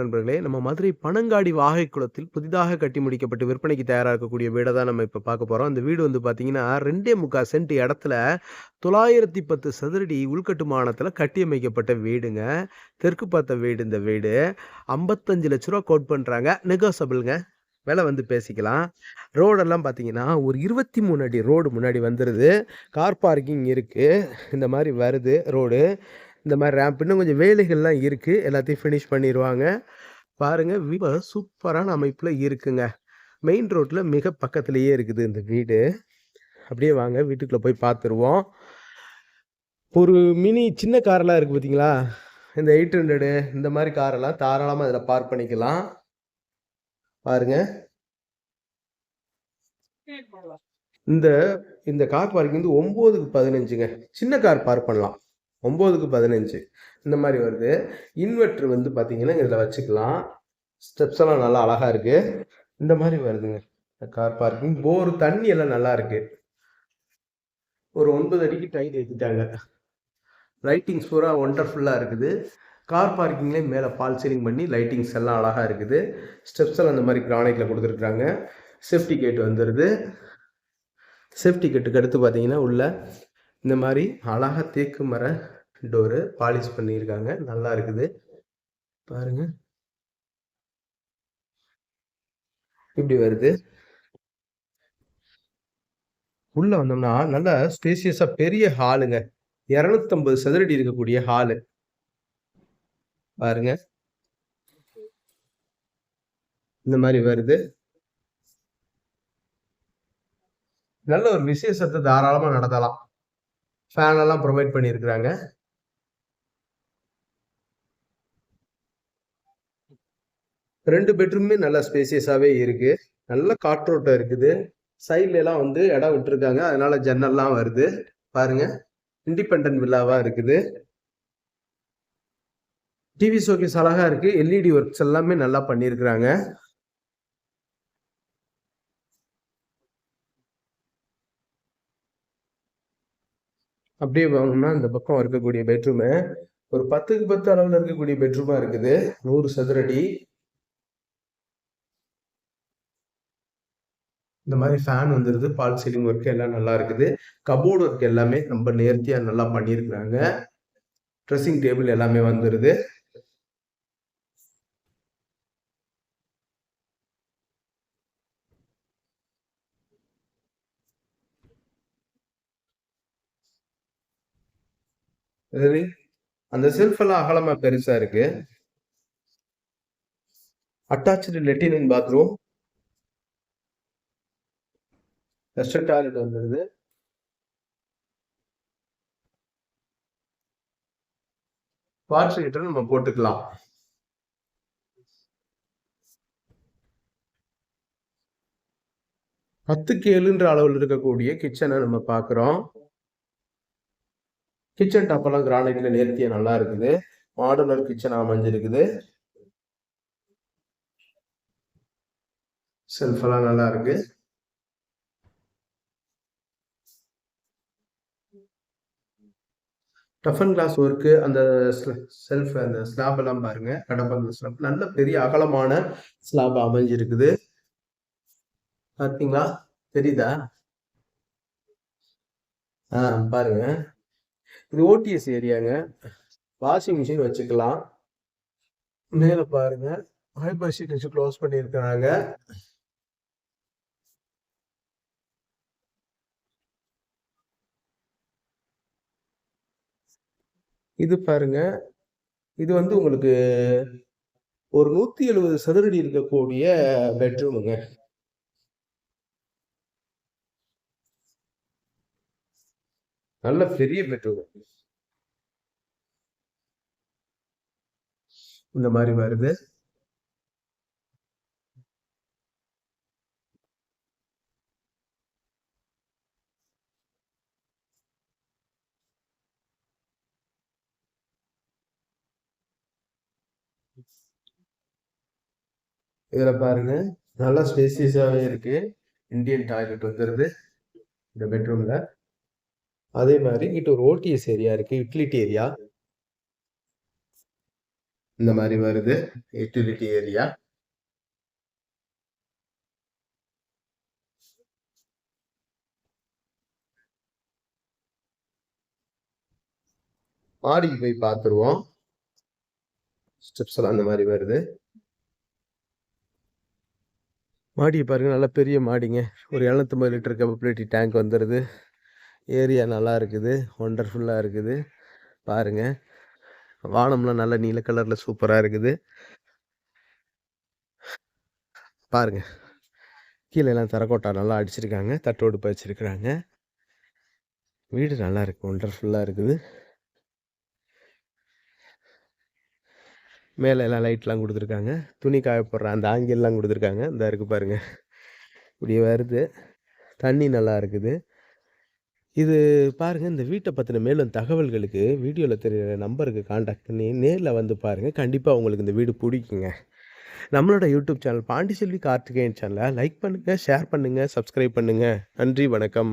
நண்பர்களே நம்ம மதுரை பனங்காடி வாகை குளத்தில் புதிதாக கட்டி முடிக்கப்பட்டு விற்பனைக்கு தயாராக இருக்கக்கூடிய வீடை தான் நம்ம இப்போ பார்க்க போகிறோம் அந்த வீடு வந்து பார்த்தீங்கன்னா ரெண்டே முக்கால் சென்ட் இடத்துல தொள்ளாயிரத்தி பத்து சதுரடி உள்கட்டுமானத்தில் கட்டியமைக்கப்பட்ட வீடுங்க. தெற்கு பார்த்த வீடு இந்த வீடு. ஐம்பத்தஞ்சு லட்ச ரூபா கோட் பண்ணுறாங்க நெகோசபிள்ங்க. விலை வந்து பேசிக்கலாம். ரோடெல்லாம் பார்த்தீங்கன்னா ஒரு இருபத்தி மூணு அடி ரோடு முன்னாடி வந்துடுது கார் பார்க்கிங் இருக்குது இந்த மாதிரி வருது ரோடு. இந்த மாதிரி ரேம்ப் இன்னும் கொஞ்சம் வேலைகள்லாம் இருக்குது எல்லாத்தையும் ஃபினிஷ் பண்ணிடுவாங்க பாருங்கள் வீடு சூப்பரான அமைப்பில் இருக்குங்க. மெயின் ரோட்டில் மிக பக்கத்துலேயே இருக்குது இந்த வீடு. அப்படியே வாங்க வீட்டுக்குள்ளே போய் பார்த்துருவோம் ஒரு மினி சின்ன காரெல்லாம் இருக்குது பார்த்தீங்களா இந்த எயிட் ஹண்ட்ரடு இந்த மாதிரி காரெல்லாம் தாராளமாக இதில் பார்க் பண்ணிக்கலாம். பாருங்க. இந்த இந்த கார் பார்க்கிங் வந்து ஒம்போதுக்கு பதினஞ்சுங்க. சின்ன கார் பார்க் பண்ணலாம். ஒம்போதுக்கு பதினஞ்சு. இந்த மாதிரி வருது. இன்வெர்ட்ரு வந்து பார்த்தீங்கன்னா இதில் வச்சுக்கலாம். ஸ்டெப்ஸ் எல்லாம் நல்லா அழகாக இருக்குது இந்த மாதிரி வருதுங்க. கார் பார்க்கிங் போர் தண்ணி எல்லாம் நல்லா இருக்கு. ஒரு ஒன்பது அடிக்கு டைட் ஏற்றிட்டாங்க லைட்டிங்ஸ் பூரா ஒண்டர்ஃபுல்லாக இருக்குது. கார் பார்க்கிங்லேயே மேலே பால் சீலிங் பண்ணி லைட்டிங்ஸ் எல்லாம் அழகாக இருக்குது. ஸ்டெப்ஸ் எல்லாம் அந்த மாதிரி கிரானைட்டில் கொடுத்துருக்குறாங்க. சேஃப்டி கேட் வந்துடுது சேஃப்டி கேட்டுக்கு அடுத்து பார்த்தீங்கன்னா உள்ள இந்த மாதிரி அழகாக தேக்கு மர டோரு பாலிஷ் பண்ணியிருக்காங்க. நல்லா இருக்குது. பாருங்க. இப்படி வருது. உள்ள வந்தோம்னா நல்ல ஸ்பேசியஸா பெரிய ஹாலுங்க. இரநூத்தம்பது சதுரடி இருக்கக்கூடிய ஹாலு. பாருங்க. இந்த மாதிரி வருது. நல்ல ஒரு விசேஷத்தை தாராளமா நடத்தலாம். ஃபேன் எல்லாம் ப்ரொவைட் பண்ணியிருக்கிறாங்க ரெண்டு பெட்ரூமே நல்லா ஸ்பேசியஸாகவே இருக்கு. நல்ல காற்றோட்டம் இருக்குது. சைட்லலாம் எல்லாம் வந்து இடம் விட்டுருக்காங்க. அதனால ஜன்னல்லாம் வருது. பாருங்க. இண்டிபெண்ட் வில்லாவா இருக்குது. டிவி ஷோகேஸ் அழகா இருக்கு. எல்இடி ஒர்க்ஸ் எல்லாமே நல்லா பண்ணியிருக்கிறாங்க அப்படியே வாங்கணும்னா இந்த பக்கம் இருக்கக்கூடிய பெட்ரூமு ஒரு பத்துக்கு பத்து அளவில் இருக்கக்கூடிய பெட்ரூமாக இருக்குது. நூறு சதுரடி. இந்த மாதிரி ஃபேன் வந்துருது பால் சீலிங் ஒர்க் எல்லாம் நல்லா இருக்குது. கபோர்டு ஒர்க் எல்லாமே ரொம்ப நேர்த்தியாக நல்லா பண்ணியிருக்கிறாங்க. ட்ரெஸ்ஸிங் டேபிள் எல்லாமே வந்துருது. அந்த செல்ஃப் எல்லாம் அகலமா பெருசா இருக்கு. அட்டாச்சு லெட்டின் பாத்ரூம் வெஸ்டர்ன் டாய்லெட் வந்துடுது வாட்டர் ஹீட்டர் நம்ம போட்டுக்கலாம். பத்துக்கு ஏழுன்ற அளவில் இருக்கக்கூடிய கிச்சனை நம்ம பார்க்குறோம். கிச்சன் டாப்பெல்லாம் கிரானைட்ல நேர்த்தியாக நல்லா இருக்குது. மாடுலர் கிச்சன் அமைஞ்சிருக்குது. செல்ஃப் எல்லாம் நல்லா இருக்கு. டஃபன் கிளாஸ் ஒர்க்கு அந்த செல்ஃப் அந்த ஸ்லாப் எல்லாம் பாருங்க. கடப்பந்த ஸ்லாப் நல்ல பெரிய அகலமான ஸ்லாப் அமைஞ்சிருக்குது. பார்த்தீங்களா தெரியுதா? ஆ பாருங்க. இது ஓடிஎஸ் ஏரியாங்க. வாஷிங் மிஷின் வச்சுக்கலாம். மேல பாருங்க. ஹைபர் ஷீட் வச்சு க்ளோஸ் பண்ணியிருக்கிறாங்க. இது பாருங்க. இது வந்து உங்களுக்கு ஒரு நூத்தி எழுபது சதுரடி இருக்கக்கூடிய பெட்ரூமுங்க நல்ல பெரிய பெட்ரூம் இந்த மாதிரி வருது. இதுல பாருங்க நல்லா ஸ்பேசியஸாவே இருக்கு. இந்தியன் டாய்லெட் வந்துருது. இந்த பெட்ரூம்ல. அதே மாதிரி இங்கிட்ட ஒரு ஓடிஎஸ் ஏரியா இருக்கு யூட்டிலிட்டி ஏரியா இந்த மாதிரி வருது யூட்டிலிட்டி ஏரியா மாடிக்கு போய் பார்த்துருவோம் ஸ்டெப்ஸ் எல்லாம் அந்த மாதிரி வருது. மாடியை பாருங்க நல்லா பெரிய மாடிங்க. ஒரு எழுநூத்தம்பது லிட்டர் கெப்பபிலிட்டி டேங்க் வந்துடுது ஏரியா நல்லா இருக்குது ஒண்டர்ஃபுல்லாக இருக்குது. பாருங்கள் வானம்லாம் நல்ல நீல கலரில் சூப்பராக இருக்குது. பாருங்கள் கீழே எல்லாம் தரக்கோட்டா நல்லா அடிச்சிருக்காங்க தட்டோடு வச்சிருக்கிறாங்க வீடு நல்லா இருக்கு ஒண்டர்ஃபுல்லாக இருக்குது. மேலே எல்லாம் லைட்லாம் கொடுத்துருக்காங்க. துணி காய போடுற அந்த ஆங்கில்லாம் கொடுத்துருக்காங்க. இந்த இருக்குது பாருங்கள் இப்படி வருது. தண்ணி நல்லா இருக்குது. இது பாருங்கள் இந்த வீட்டை பற்றின மேலும் தகவல்களுக்கு வீடியோவில் தெரிகிற நம்பருக்கு காண்டாக்ட் பண்ணி நேரில் வந்து பாருங்கள் கண்டிப்பாக உங்களுக்கு இந்த வீடு பிடிக்குங்க. நம்மளோட யூடியூப் சேனல் பாண்டிச்செல்வி கார்த்திகேயன் சேனலை லைக் பண்ணுங்கள் ஷேர் பண்ணுங்கள் சப்ஸ்கிரைப் பண்ணுங்கள் நன்றி வணக்கம்.